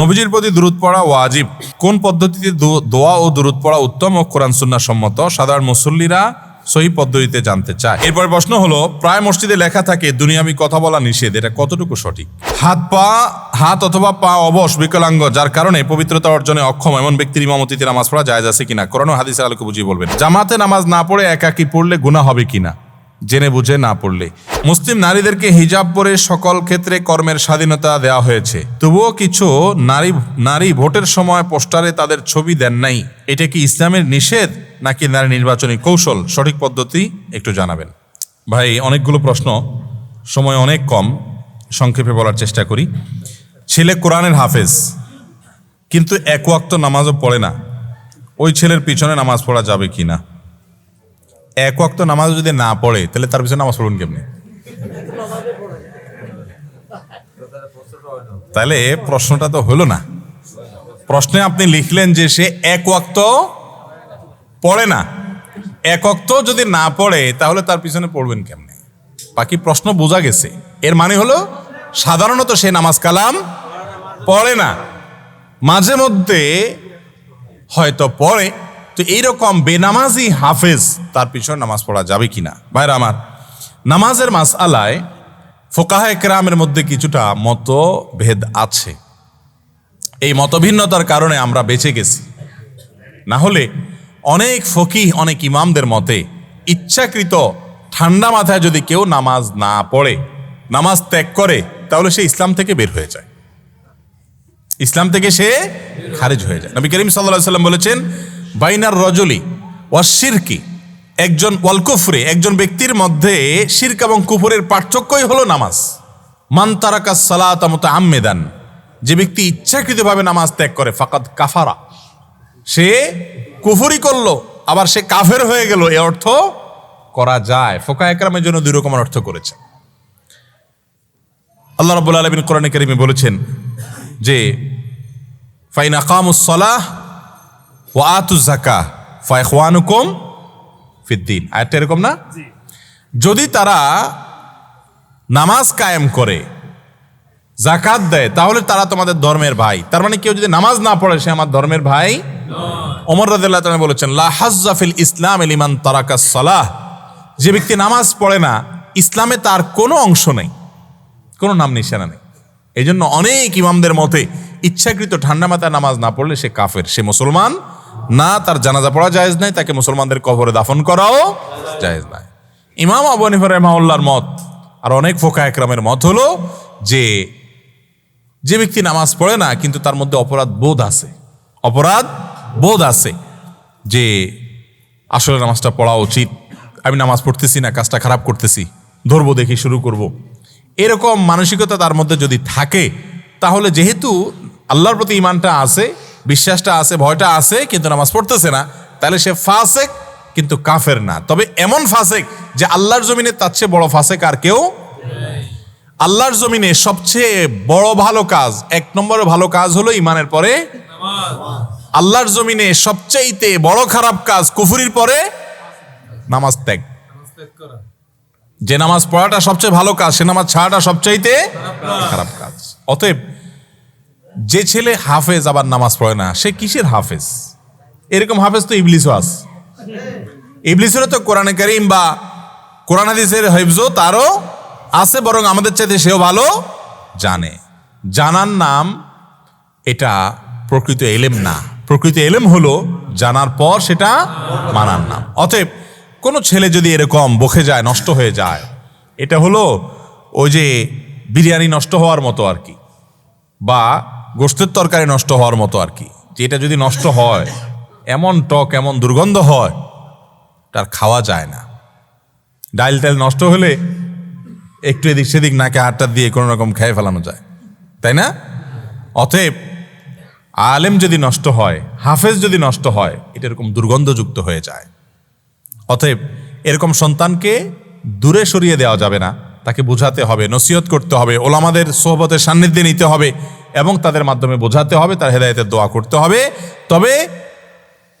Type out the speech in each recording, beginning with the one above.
নবীজির প্রতি দূরত পড়া ওয়াজিব। কোন পদ্ধতিতে দোয়া ও দূরত পড়া উত্তম ও কোরআন সুন্নাহ সম্মত? সাধারণ মুসল্লিরা সহি পদ্ধতিতে জানতে চায়। এরপর প্রশ্ন হলো, প্রায় মসজিদে লেখা থাকে, দুনিয়াবি কথা বলা নিষেধ এটা কতটুকু সঠিক? হাত পা, হাত অথবা পা অবশ, বিকলাঙ্গ, যার কারণে পবিত্রতা অর্জনে অক্ষম এমন ব্যক্তির ইমামতিতে নামাজ পড়া যায় আছে কিনা? কোরআন ও হাদিসের আলোকে বুঝিয়ে বলবেন। জামাতে নামাজ না পড়ে একাকি পড়লে গুনাহ হবে কিনা? জেনে বুঝে না পড়লে। মুসলিম নারীদেরকে হিজাব পরে সকল ক্ষেত্রে কর্মের স্বাধীনতা দেওয়া হয়েছে। তবুও কিছু নারী নারী ভোটের সময় পোস্টারে তাদের ছবি দেন নাই। এটা কি ইসলামের নিষেধ, নাকি নারী নির্বাচনী কৌশল? সঠিক পদ্ধতি একটু জানাবেন। ভাই, অনেকগুলো প্রশ্ন। সময় অনেক কম। সংক্ষেপে বলার চেষ্টা করি। ছেলে কোরআনের হাফেজ, কিন্তু এক ওয়াক্ত নামাজও পড়ে না। ওই ছেলের পিছনে নামাজ পড়া যাবে কি না এক ওয়াক্ত নামাজ যদি না পড়ে, তাহলে তার পিছনে নামাজ পড়ুন কেমনি? তাহলে প্রশ্নটা তো হলো না। প্রশ্নে আপনি লিখলেন যে সে এক ওয়াক্ত পড়ে না। এক ওয়াক্ত যদি না পড়ে, তাহলে তার পিছনে পড়বেন কেমনে? বাকি প্রশ্ন বোঝা গেছে। এর মানে হলো, সাধারণত সে নামাজ কালাম পড়ে না। মাঝে মধ্যে হয়তো পড়ে তো এইরকম বেনামাজি হাফেজ তার পিছনে নামাজ পড়া যাবে কিনা? ভাইরা আমার, নামাজের মাস আলায় ফোকাহা মধ্যে কিছুটা মতভেদ আছে। এই মতভিন্নতার কারণে আমরা বেঁচে গেছি। না হলে অনেক ফকিহ, অনেক ইমামদের মতে ইচ্ছাকৃত ঠান্ডা মাথায় যদি কেউ নামাজ না পড়ে, নামাজ ত্যাগ করে, তাহলে সে ইসলাম থেকে বের হয়ে যায়। ইসলাম থেকে সে খারিজ হয়ে যায়। নবী করিম সাল্লাহ সাল্লাম বলেছেন বাইনার রজলি ওয়াশিরকি একজন ওয়ালকুফরে একজন ব্যক্তির মধ্যে শির্ক এবং কুফরের পার্থক্যই হলো নামাজ। মান তারাকা সালাত আম্মেদান যে ব্যক্তি ইচ্ছাকৃতভাবে নামাজ ত্যাগ করে, ফাকাদ কাফারা। সে কুফরি করল, আবার সে কাফের হয়ে গেল, এ অর্থ করা যায়। ফোকা একরামের জন্য দুই রকমের অর্থ করেছে। আল্লাহ রাব্বুল আলামিন কোরআনে কারিমে বলেছেন যে, ফাইন সালাহ ও আতু জাকা ফাইখওয়ানুকুম ফিদ্দিন। আয়াতটা এরকম না? যদি তারা নামাজ কায়েম করে জাকাত দেয় তাহলে তারা তোমাদের ধর্মের ভাই। তার মানে কেউ যদি নামাজ না পড়ে সে আমার ধর্মের ভাই রাদিয়াল্লাহু তাআলা বলেছেন লা হাজ্জা ফিল ইসলাম লিমান তারাকাস সালাহ। যে ব্যক্তি নামাজ পড়ে না ইসলামে তার কোনো অংশ নেই কোনো নাম নিশানা নেই। এই জন্য অনেক ইমামদের মতে ইচ্ছাকৃত ঠান্ডা মাথায় নামাজ না পড়লে সে কাফের সে মুসলমান না, তার জানাজা পড়া জায়েজ নাই, তাকে মুসলমানদের কবরে দাফন করাও জায়েজ নাই। ইমাম আবু হানিফা রহমাউল্লাহর মত, আর অনেক ফোকা একরামের মত হলো যে যে ব্যক্তি নামাজ পড়ে না, কিন্তু তার মধ্যে অপরাধ বোধ আছে। অপরাধ বোধ আছে যে, আসলে নামাজটা পড়া উচিত। আমি নামাজ পড়তেছি না, কাজটা খারাপ করতেছি, ধরবো দেখি, শুরু করব। এরকম মানসিকতা তার মধ্যে যদি থাকে, তাহলে যেহেতু আল্লাহর প্রতি ইমানটা আছে বিশ্বাসটা আছে, ভয়টা আছে, কিন্তু নামাজ পড়তেছে না। তাহলে সে ফাসেক, কিন্তু কাফের না। তবে এমন ফাসেক যে আল্লাহর জমিনে তার চেয়ে বড় ফাসেক আর কেউ আল্লাহর জমিনে সবচেয়ে বড় ভালো কাজ, এক নম্বরে ভালো কাজ হলো ইমানের পরে আল্লাহর জমিনে সবচাইতে বড় খারাপ কাজ কুফুরির পরে নামাজ ত্যাগ। যে নামাজ পড়াটা সবচেয়ে ভালো কাজ, সে নামাজ ছাড়াটা সবচাইতে খারাপ কাজ। অতএব যে ছেলে হাফেজ আবার নামাজ পড়ে না, সে কিসের হাফেজ? এরকম হাফেজ তো ইবলিসও আস তো কোরআনে কারিম বা কোরআন হেফজও তারও আছে, বরং আমাদের চাইতে সেও ভালো জানে। জানার নাম এটা প্রকৃত এলেম না। প্রকৃত এলেম হলো জানার পর সেটা মানার নাম। অতএব কোনো ছেলে যদি এরকম বসে যায়, নষ্ট হয়ে যায়, এটা হলো ওই যে বিরিয়ানি নষ্ট হওয়ার মতো আর কি। বা গোস্তের তরকারি নষ্ট হওয়ার মতো আর কি। যে এটা যদি নষ্ট হয়, এমন টক, এমন দুর্গন্ধ হয়, তার খাওয়া যায় না। ডাইল টাইল নষ্ট হলে একটু এদিক সেদিক নাকে হাতটা দিয়ে কোনো রকম খেয়ে ফেলানো যায়। তাই না? অতএব আলেম যদি নষ্ট হয়, হাফেজ যদি নষ্ট হয়, এটা এরকম দুর্গন্ধযুক্ত হয়ে যায়। অতএব এরকম সন্তানকে দূরে সরিয়ে দেওয়া যাবে না। তাকে বোঝাতে হবে, নসিহত করতে হবে, ওলামাদের সোহবতের সান্নিধ্যে নিতে হবে এবং তাদের মাধ্যমে বোঝাতে হবে, তার হেদায়তের দোয়া করতে হবে। তবে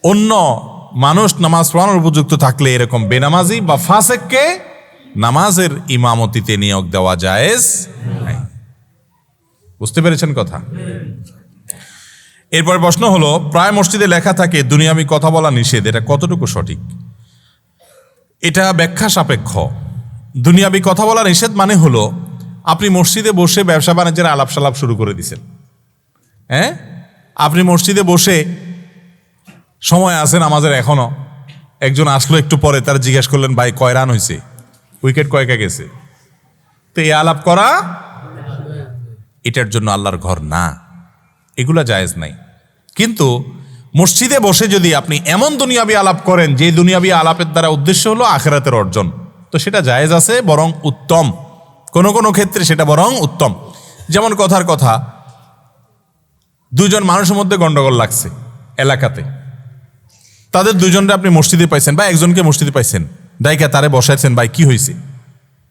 অন্য মানুষ নামাজ পড়ানোর উপযুক্ত থাকলে এরকম বেনামাজি বা ফাঁসেককে নামাজের ইমামতিতে নিয়োগ দেওয়া জায়েজ বুঝতে পেরেছেন কথা? এরপর প্রশ্ন হলো, প্রায় মসজিদে লেখা থাকে, দুনিয়াবি কথা বলা নিষেধ। এটা কতটুকু সঠিক? এটা ব্যাখ্যা সাপেক্ষ। দুনিয়াবি কথা বলা নিষেধ মানে হলো, আপনি মসজিদে বসে ব্যবসা বাণিজ্যের আলাপ সালাপ শুরু করে দিছেন। হ্যাঁ? আপনি মসজিদে বসে সময় আছে আমাদের এখনও। একজন আসলো একটু পরে, তার জিজ্ঞেস করলেন, ভাই, কয় রান হয়েছে উইকেট কয়কা গেছে? তো এই আলাপ করা এটার জন্য আল্লাহর ঘর না। এগুলা জায়েজ নাই। কিন্তু মসজিদে বসে যদি আপনি এমন দুনিয়াবি আলাপ করেন, যে দুনিয়াবি আলাপের দ্বারা উদ্দেশ্য হলো আখেরাতের অর্জন। তো সেটা জায়েজ আছে, বরং উত্তম। কোনো কোনো ক্ষেত্রে সেটা বরং উত্তম। যেমন কথার কথা, দুজন মানুষের মধ্যে গন্ডগোল লাগছে এলাকাতে। তাদের দুজনরা আপনি মসজিদে পাইছেন বা একজনকে মসজিদে পাইছেন, ডাইকা তারে বসাইছেন, ভাই, কি হয়েছে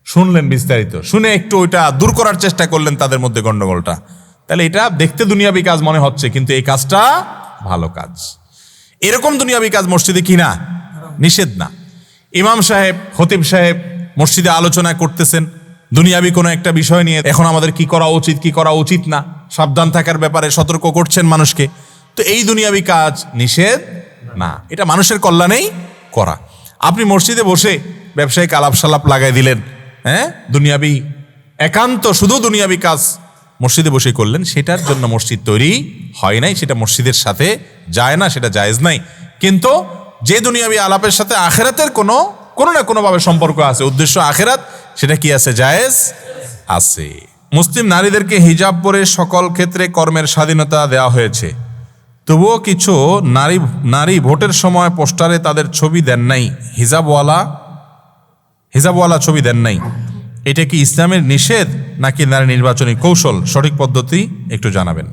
শুনলেন বিস্তারিত। শুনে একটু ওইটা দূর করার চেষ্টা করলেন তাদের মধ্যে গন্ডগোলটা। তাহলে এটা দেখতে দুনিয়াবি কাজ মনে হচ্ছে, কিন্তু এই কাজটা ভালো কাজ। এরকম দুনিয়াবি কাজ মসজিদে কি না? নিষেধ না। ইমাম সাহেব হতিব সাহেব মসজিদে আলোচনা করতেছেন। দুনিয়াবি কোনো একটা বিষয় নিয়ে এখন আমাদের কি করা উচিত, কি করা উচিত না? সাবধান থাকার ব্যাপারে সতর্ক করছেন মানুষকে। তো এই দুনিয়াবি কাজ নিষেধ না। এটা মানুষের কল্যাণেই করা। আপনি মসজিদে বসে ব্যবসায়িক আলাপ সালাপ লাগাই দিলেন হ্যাঁ? দুনিয়াবি একান্ত শুধু দুনিয়াবি কাজ মসজিদে বসে করলেন, সেটার জন্য মসজিদ তৈরি হয় নাই, সেটা মসজিদের সাথে যায় না, সেটা জায়েজ নাই। কিন্তু যে দুনিয়াবি আলাপের সাথে আখেরাতের কোনো কোনো না কোনোভাবে সম্পর্ক আছে। উদ্দেশ্য আখেরাত, সেটা কি আছে? জায়েজ আছে। মুসলিম নারীদেরকে হিজাব পরে সকল ক্ষেত্রে কর্মের স্বাধীনতা দেওয়া হয়েছে। তবুও কিছু নারী নারী ভোটের সময় পোস্টারে তাদের ছবি দেন নাই। হিজাবওয়ালা হিজাবওয়ালা ছবি দেন নাই। এটা কি ইসলামের নিষেধ নাকি নারী নির্বাচনী কৌশল? সঠিক পদ্ধতি একটু জানাবেন।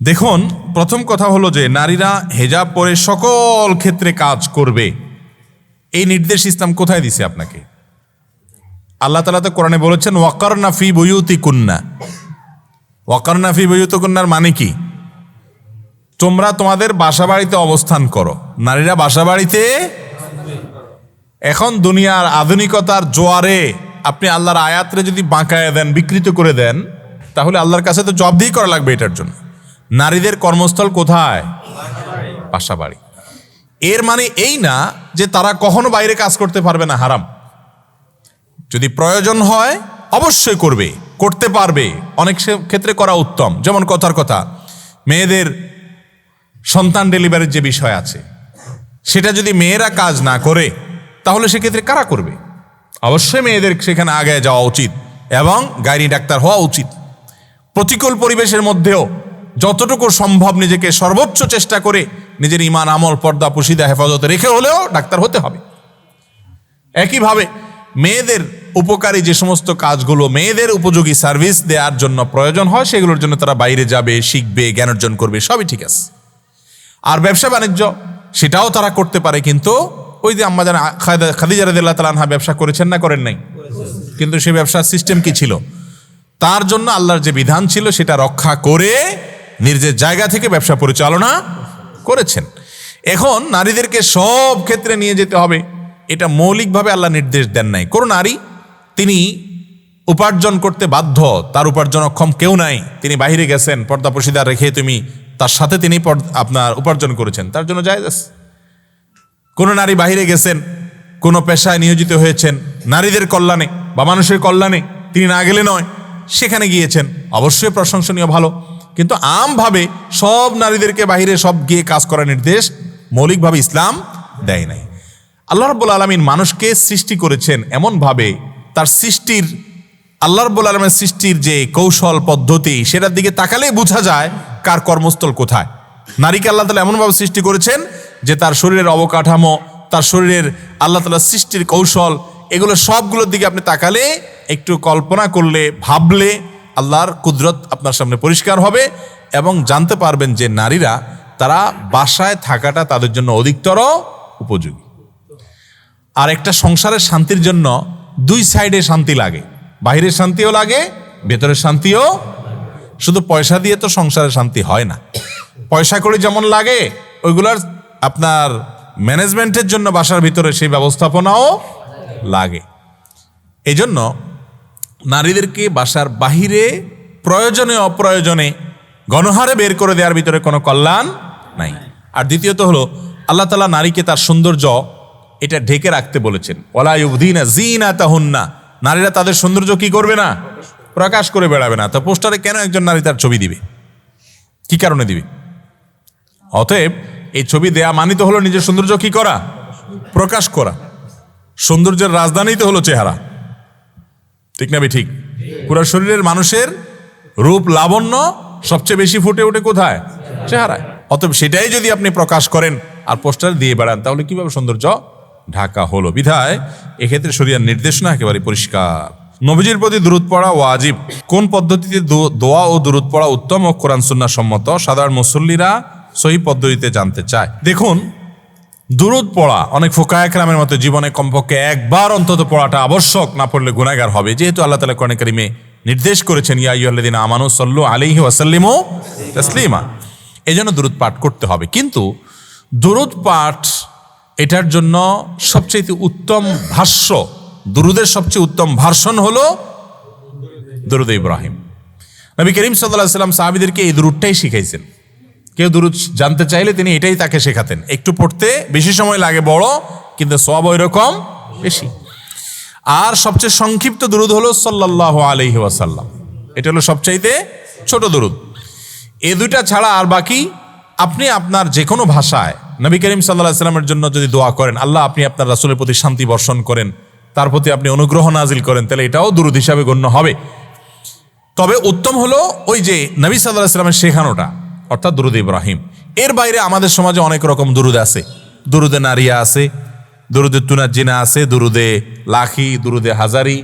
দেখুন, প্রথম কথা হলো যে নারীরা হেজাব পরে সকল ক্ষেত্রে কাজ করবে। এই নির্দেশ ইসলাম কোথায় দিছে আপনাকে? আল্লাহ তালা তো কোরআনে বলেছেন ওয়াকার নাফি বইউতি কুন্না ওয়াকার নাফি বইউতি কুন্নার মানে কি? তোমরা তোমাদের বাসা বাড়িতে অবস্থান করো। নারীরা বাসা বাড়িতে এখন দুনিয়ার আধুনিকতার জোয়ারে আপনি আল্লাহর আয়াতরে যদি বাঁকায় দেন, বিকৃত করে দেন, তাহলে আল্লাহর কাছে তো জবাবদিহি করা লাগবে এটার জন্য। নারীদের কর্মস্থল কোথায়? বাসা বাড়ি এর মানে এই না যে তারা কখনো বাইরে কাজ করতে পারবে না, হারাম। যদি প্রয়োজন হয়, অবশ্যই করবে, করতে পারবে। অনেক ক্ষেত্রে করা উত্তম। যেমন কথার কথা, মেয়েদের সন্তান ডেলিভারির যে বিষয় আছে, সেটা যদি মেয়েরা কাজ না করে, তাহলে সেক্ষেত্রে কারা করবে? অবশ্যই মেয়েদের সেখানে আগে যাওয়া উচিত এবং গাইনি ডাক্তার হওয়া উচিত। প্রতিকূল পরিবেশের মধ্যেও যতটুকু সম্ভব নিজেকে সর্বোচ্চ চেষ্টা করে নিজের ইমান আমল, পর্দা, পুশিদা হেফাজতে রেখে হলেও ডাক্তার হতে হবে। একইভাবে মেয়েদের উপকারী যে সমস্ত কাজগুলো মেয়েদের উপযোগী সার্ভিস দেওয়ার জন্য প্রয়োজন হয়, সেগুলোর জন্য তারা বাইরে যাবে, শিখবে, জ্ঞান অর্জন করবে, সবই ঠিক আছে। আর ব্যবসা বাণিজ্য, সেটাও তারা করতে পারে, কিন্তু ওই যে আম্মা জান খাদিজা রাদিল্লাহ তালানহা ব্যবসা করেছেন না, করেন নাই? কিন্তু সেই ব্যবসার সিস্টেম কি ছিল? তার জন্য আল্লাহর যে বিধান ছিল, সেটা রক্ষা করে নিজের জায়গা থেকে ব্যবসা পরিচালনা করেছেন। এখন নারীদেরকে সব ক্ষেত্রে নিয়ে যেতে হবে। এটা মৌলিকভাবে আল্লাহ নির্দেশ দেন নাই। কোনো নারী তিনি উপার্জন করতে বাধ্য, তার উপার্জন অক্ষম কেউ নাই। তিনি বাইরে গেছেন, পর্দা পশিদা রেখে তুমি তার সাথে তিনি আপনার উপার্জন করেছেন। তার জন্য জায়েজ আছে। কোনো নারী বাইরে গেছেন, কোনো পেশায় নিয়োজিত হয়েছেন, নারীদের কল্যাণে বা মানুষের কল্যাণে তিনি না গেলে নয়, সেখানে গিয়েছেন। অবশ্যই প্রশংসনীয় ভালো। কিন্তু আমভাবে সব নারীদেরকে বাইরে সব গিয়ে কাজ করার নির্দেশ মৌলিকভাবে ইসলাম দেয় নাই। আল্লাহ রব্বুল আলমিন মানুষকে সৃষ্টি করেছেন এমনভাবে তার সৃষ্টির, আল্লাহ রব্বুল আলমের সৃষ্টির যে কৌশল, পদ্ধতি, সেটার দিকে তাকালেই বোঝা যায় কার কর্মস্থল কোথায়। নারীকে আল্লাহ তালা এমনভাবে সৃষ্টি করেছেন যে তার শরীরের অবকাঠামো, তার শরীরের আল্লাহ তালা সৃষ্টির কৌশল, এগুলো সবগুলোর দিকে আপনি তাকালে একটু কল্পনা করলে, ভাবলে আল্লাহর কুদরত আপনার সামনে পরিষ্কার হবে এবং জানতে পারবেন যে নারীরা, তারা বাসায় থাকাটা তাদের জন্য অধিকতর উপযোগী। আর একটা সংসারের শান্তির জন্য দুই সাইডে শান্তি লাগে। বাইরের শান্তিও লাগে, ভেতরের শান্তিও শুধু পয়সা দিয়ে তো সংসারের শান্তি হয় না। পয়সা করে যেমন লাগে, ওইগুলার আপনার ম্যানেজমেন্টের জন্য বাসার ভিতরে সেই ব্যবস্থাপনাও লাগে। এই জন্য নারীদেরকে বাসার বাহিরে প্রয়োজনে, অপ্রয়োজনে গণহারে বের করে দেওয়ার ভিতরে কোনো কল্যাণ নাই। আর দ্বিতীয়ত হলো, আল্লাহ তালা নারীকে তার সৌন্দর্য এটা ঢেকে রাখতে বলেছেন। ওলাইউদ্দিনা জিনা তাহুন্না নারীরা তাদের সৌন্দর্য কি করবে না? প্রকাশ করে বেড়াবে না। তো পোস্টারে কেন একজন নারী তার ছবি দিবে? কি কারণে দিবে? অতএব এই ছবি দেয়া মানিত হলো নিজের সৌন্দর্য কি করা? প্রকাশ করা। সৌন্দর্যের রাজধানী তো হলো চেহারা। ঠিক না ঠিক পুরো শরীরের মানুষের রূপ লাবণ্য সবচেয়ে বেশি ফুটে ওঠে কোথায়? চেহারায়। অতএব সেটাই যদি আপনি প্রকাশ করেন আর পোস্টার দিয়ে বেড়ান, তাহলে কীভাবে সৌন্দর্য? ঢাকা হলো বিধায়। এক্ষেত্রে শরিয়ার নির্দেশনা একেবারে পরিষ্কার। নবীজির প্রতি দূরত পড়া ওয়াজিব। কোন পদ্ধতিতে দোয়া ও দূরত পড়া উত্তম ও কোরআন সুন্নাহ সম্মত? সাধারণ মুসল্লিরা সহি পদ্ধতিতে জানতে চায়। দেখুন দুরুদ পড়া। অনেক ফোকায়করামের মতো জীবনে কমপক্ষে একবার অন্তত পড়াটা আবশ্যক, না পড়লে গুনাহগার হবে। যেহেতু আল্লাহ তালা কোরআন কারিমে নির্দেশ করেছেন, ইয়া আইয়ুহাল্লাযীনা আমানু সাল্লু আলাইহি ওয়াসাল্লিমু তাসলিমা। এই জন্য দুরুদ পাঠ করতে হবে। কিন্তু দুরুদ পাঠ এটার জন্য সবচেয়ে উত্তম ভাষ্য, দুরুদের সবচেয়ে উত্তম ভার্সন হলো দুরুদ ইব্রাহিম। নবী করিম সাল্লাহ সাল্লাম সাহাবিদেরকে এই দুরুদটাই শিখাইছেন। কেউ দুরুদ জানতে চাইলে তিনি এটাই তাকে শেখাতেন। একটু পড়তে বেশি সময় লাগে বড়, কিন্তু সব ওই রকম বেশি। আর সবচেয়ে সংক্ষিপ্ত দুরুদ হলো সাল্লাহ আলহি ওয়াসাল্লাম। এটা হলো সবচাইতে ছোট দুরুদ। এ দুইটা ছাড়া আর বাকি আপনি আপনার যে কোনো ভাষায় নবী করিম সাল্লাহ সাল্লামের জন্য যদি দোয়া করেন, আল্লাহ আপনি আপনার রাসুলের প্রতি শান্তি বর্ষণ করেন, তার প্রতি আপনি অনুগ্রহ নাজিল করেন, তাহলে এটাও দুরুদ হিসাবে গণ্য হবে। তবে উত্তম হলো ওই যে নবী সাল্লাহ সাল্লামের শেখানোটা। অর্থাৎ দুরুদ ইব্রাহিম। এর বাইরে আমাদের সমাজে অনেক রকম দুরুদ আছে। দুরুদে নারিয়া আছে, দুরুদে তুনাজিনা আছে, দুরুদে লাখি, দুরুদে হাজারি,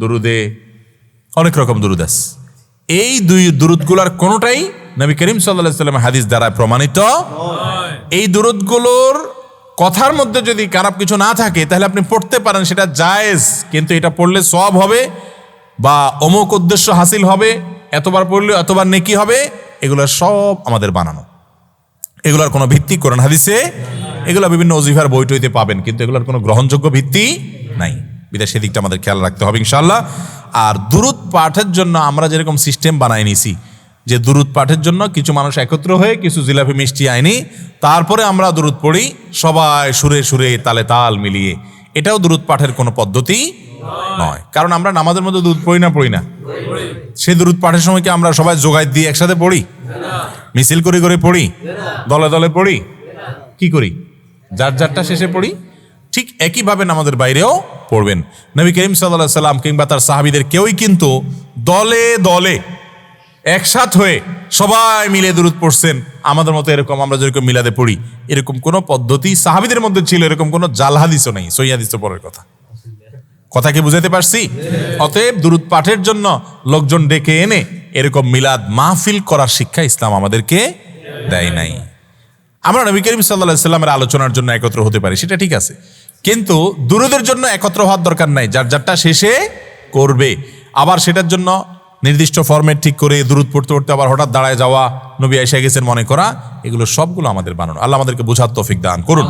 দুরুদে অনেক রকম দুরুদ আছে। এই দুই দুরুদগুলার কোনোটাই নবী করিম সাল্লাহ সাল্লামের হাদিস দ্বারা প্রমাণিত এই দুরুদগুলোর কথার মধ্যে যদি খারাপ কিছু না থাকে, তাহলে আপনি পড়তে পারেন সেটা জায়েজ, কিন্তু এটা পড়লে সব হবে বা অমুক উদ্দেশ্য হাসিল হবে, এতবার পড়লে এতবার নেকি হবে এগুলো সব আমাদের বানানো। এগুলোর কোনো ভিত্তি কোরআন হাদিসে, এগুলো বিভিন্ন অজিফার বই টইতে পাবেন, কিন্তু এগুলোর কোনো গ্রহণযোগ্য ভিত্তি নাই। বিদায়, সেদিকটা আমাদের খেয়াল রাখতে হবে ইনশাল্লাহ আর দুরুদ পাঠের জন্য আমরা যেরকম সিস্টেম বানাই নিছি, যে দুরুদ পাঠের জন্য কিছু মানুষ একত্র হয়ে কিছু জিলাপি মিষ্টি আইনি, তারপরে আমরা দূরত পড়ি, সবাই সুরে সুরে তালে তাল মিলিয়ে। এটাও দুরুদ পাঠের কোনো পদ্ধতি নয়। কারণ আমরা নামাজের মধ্যে দুধ পড়ি না পড়ি না। সেই দুরুদ পাঠের সময় কি আমরা সবাই জোগাই দিয়ে একসাথে পড়ি? মিছিল করে করে পড়ি? দলে দলে পড়ি? কি করি? যার যারটা শেষে পড়ি, ঠিক একইভাবে আমাদের বাইরেও পড়বেন। নবী করিম সাল্লাহ সাল্লাম কিংবা তার সাহাবিদের কেউই কিন্তু দলে দলে একসাথ হয়ে সবাই মিলে দূরত পড়ছেন। আমাদের মতো এরকম আমরা যেরকম মিলাদে পড়ি, এরকম কোনো পদ্ধতি সাহাবিদের মধ্যে ছিল, এরকম কোনো জাল হাদিসও নেই সই হাদিসও পরের কথা। কথা কি বুঝাতে পারছি? অতএব দুরুদ পাঠের জন্য লোকজন ডেকে এনে এরকম মিলাদ মাহফিল করার শিক্ষা ইসলাম আমাদেরকে দেয় নাই। আমরা নবী করিম সাল্লাহ সাল্লামের আলোচনার জন্য একত্র হতে পারি, সেটা ঠিক আছে। কিন্তু দুরুদের জন্য একত্র হওয়ার দরকার নাই, যার যারটা শেষে করবে। আবার সেটার জন্য নির্দিষ্ট ফরম্যাট ঠিক করে দূরত পড়তে পড়তে আবার হঠাৎ দাঁড়ায় যাওয়া, নবী এসে গেছেন মনে করা, এগুলো সবগুলো আমাদের বানানো। আল্লাহ আমাদেরকে বোঝার তফিক দান করুন।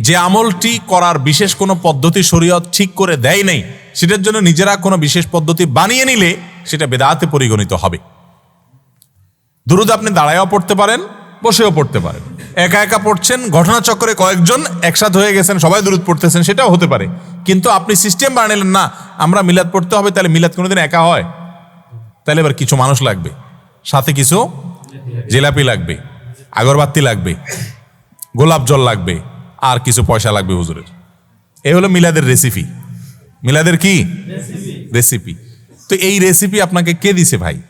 যে আমলটি করার বিশেষ কোনো পদ্ধতি শরীয়ত ঠিক করে দেয় নাই, সেটার জন্য নিজেরা কোনো বিশেষ পদ্ধতি বানিয়ে নিলে সেটা বেদাতে পরিগণিত হবে। দুরুদ আপনি দাঁড়ায়ও পড়তে পারেন বসেও পড়তে পারেন। একা একা পড়ছেন ঘটনাচক্রে কয়েকজন একসাথ হয়ে গেছেন সবাই দূরত পড়তেছেন সেটাও হতে পারে। কিন্তু আপনি সিস্টেম বানালেন না আমরা মিলাদ পড়তে হবে তাহলে মিলাদ কোনোদিন একা হয়। তাহলে এবার কিছু মানুষ লাগবে। সাথে কিছু জিলাপি লাগবে আগরবাতি লাগবে গোলাপ জল লাগবে আর কিছু পয়সা লাগবে হুজুরের। এই হলো মিলাদের রেসিপি মিলাদের কি? রেসিপি তো এই রেসিপি আপনাকে কে দিছে ভাই?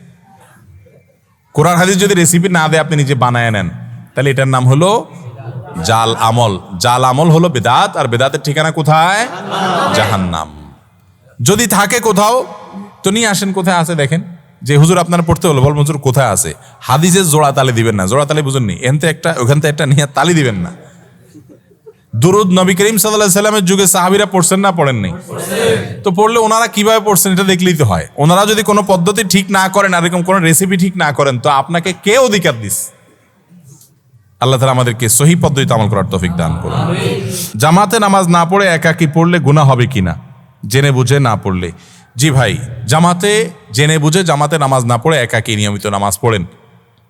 কোরআন হাদিস যদি রেসিপি না দেয়, আপনি নিজে বানায় নেন। তাহলে এটার নাম হলো জাল আমল। জাল আমল হলো বেদাত, আর বেদাতের ঠিকানা কোথায়? জাহান্নাম। যদি থাকে কোথাও, তো নিয়ে আসেন, কোথায় আছে দেখেন? যে হুজুর আপনার পড়তে হলো, বল হুজুর কোথায় আছে? হাদিসের জোড়া তালি দিবেন না। জোড়া তালি বুঝুননি এনতে একটা ওখান থেকে একটা নিয়ে তালি দিবেন না। দুরুদ নবী করিম সাল্লাহ সাল্লামের যুগে সাহাবিরা পড়ছেন না পড়েননি তো পড়লে ওনারা কীভাবে পড়ছেন এটা দেখলেই তো হয়। ওনারা যদি কোনো পদ্ধতি ঠিক না করেন, আর এরকম কোনো রেসিপি ঠিক না করেন, তো আপনাকে কে অধিকার দিস? আল্লাহ তালা আমাদেরকে সহি পদ্ধতিতে আমল করার তৌফিক দান করুন। জামাতে নামাজ না পড়ে একাকি পড়লে গুনাহ হবে কি না? জেনে বুঝে না পড়লে। জি ভাই, জামাতে জেনে বুঝে জামাতে নামাজ না পড়ে একাকি নিয়মিত নামাজ পড়েন।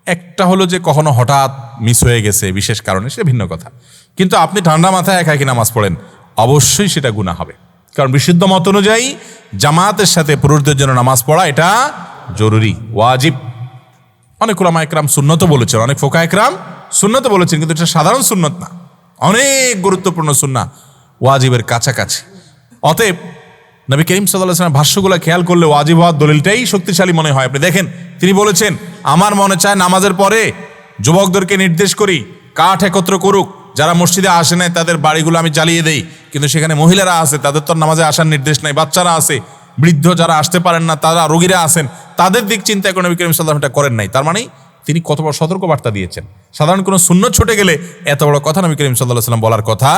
একটা হলো যে কখনো হঠাৎ মিস হয়ে গেছে, বিশেষ কারণে সেটা ভিন্ন কথা। কিন্তু আপনি ঠান্ডা মাথায় একা একই নামাজ পড়েন? অবশ্যই সেটা গুণা হবে। কারণ বিশুদ্ধ মত অনুযায়ী জামাতের সাথে পুরুষদের জন্য নামাজ পড়া এটা জরুরি, ওয়াজিব। অনেক ওলামা একরাম সুন্নত বলেছেন, অনেক ফোকা একরাম সুন্নত বলেছেন, কিন্তু এটা সাধারণ সুন্নত না। অনেক গুরুত্বপূর্ণ সুন্না, ওয়াজিবের কাছাকাছি। অতএব নবী করিম সাল্লাহ ভাষ্যগুলো খেয়াল করলে ওয়াজিব হওয়ার দলিলটাই শক্তিশালী মনে হয়। আপনি দেখেন, তিনি বলেছেন, আমার মনে চায় নামাজের পরে যুবকদেরকে নির্দেশ করি, কাঠ একত্র করুক। যারা মসজিদে আসে নাই, তাদের বাড়িগুলো আমি জ্বালিয়ে দেই। কিন্তু সেখানে মহিলারা আছে, তাদের তো নামাজে আসার নির্দেশ নাই। বাচ্চারা আছে, বৃদ্ধ যারা আসতে পারেন না, তারা রোগীরা আছেন। তাদের দিক চিন্তা করে নবী করিম সাল্লাম এটা করেন নাই। তার মানে তিনি কত বড় সতর্ক বার্তা দিয়েছেন। সাধারণ কোনো শূন্য ছুটে গেলে এত বড় কথা নবী করিম সাল্লাহ সাল্লাম বলার কথা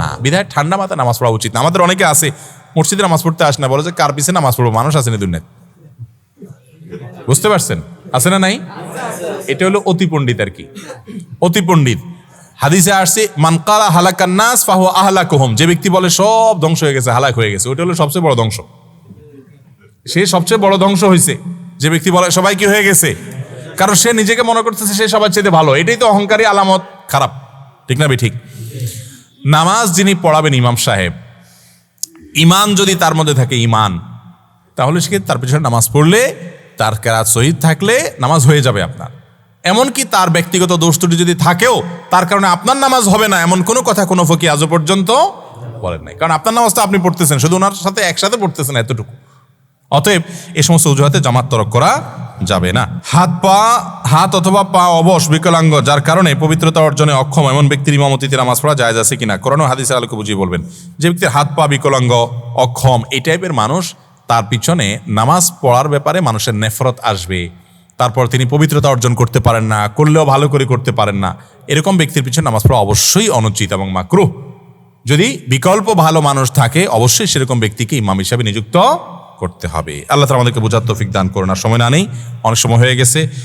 না। বিধায় ঠান্ডা মাথায় নামাজ পড়া উচিত আমাদের অনেকে আছে মসজিদে নামাজ পড়তে আসে না, বলে যে কার পিছে নামাজ পড়ব? মানুষ আসেনি দুনিয়াতে বুঝতে পারছেন? আছে না নাই? এটা হলো অতি পণ্ডিত আর কি। অতি পণ্ডিত হাদিসে আসছে মানকালা হালাকান্নাস ফাহু আহলাকুহুম। যে ব্যক্তি বলে সব ধ্বংস হয়ে গেছে, হালাক হয়ে গেছে ওটা হলো সবচেয়ে বড় ধ্বংস। সে সবচেয়ে বড় ধ্বংস হয়েছে যে ব্যক্তি বলে, সবাই কি হয়ে গেছে? কারণ সে নিজেকে মনে করতেছে সে সবার চেয়ে ভালো। এটাই তো অহংকারী, আলামত, খারাপ। ঠিক না ঠিক। নামাজ যিনি পড়াবেন ইমাম সাহেব ইমান যদি তার মধ্যে থাকে ইমান, তাহলে সে তার পিছনে নামাজ পড়লে, তার কেরাত শহীদ থাকলে নামাজ হয়ে যাবে আপনার। এমনকি তার ব্যক্তিগত দোষ যদি থাকেও, তার কারণে আপনার নামাজ হবে না, এমন কোনো কথা কোনো ফকি আজও পর্যন্ত বলেন নাই। কারণ আপনার নামাজটা আপনি পড়তেছেন, শুধু ওনার সাথে একসাথে পড়তেছেন এতটুকু। অতএব এ সমস্ত অজুহাতে জামাত তরক করা যাবে না। হাত পা, হাত অথবা পা অবশ বিকলাঙ্গ, যার কারণে পবিত্রতা অর্জনে অক্ষম এমন ব্যক্তির ইমামতিতে নামাজ পড়া যায় আছে কিনা? কোরআন ও হাদিসের আলোকে বুঝিয়ে বলবেন, যে ব্যক্তির হাত পা বিকলাঙ্গ, অক্ষম, এই টাইপের মানুষ, তার পিছনে নামাজ পড়ার ব্যাপারে মানুষের নেফরত আসবে। তারপর তিনি পবিত্রতা অর্জন করতে পারেন না, করলেও ভালো করে করতে পারেন না। এরকম ব্যক্তির পিছনে নামাজ পড়া অবশ্যই অনুচিত এবং মাকরুহ। যদি বিকল্প ভালো মানুষ থাকে, অবশ্যই সেরকম ব্যক্তিকে ইমাম হিসাবে নিযুক্ত করতে হবে। আল্লাহ তালা আমাদেরকে বোঝার তৌফিক দান করোনার সময় না নেই, অনেক সময় হয়ে গেছে।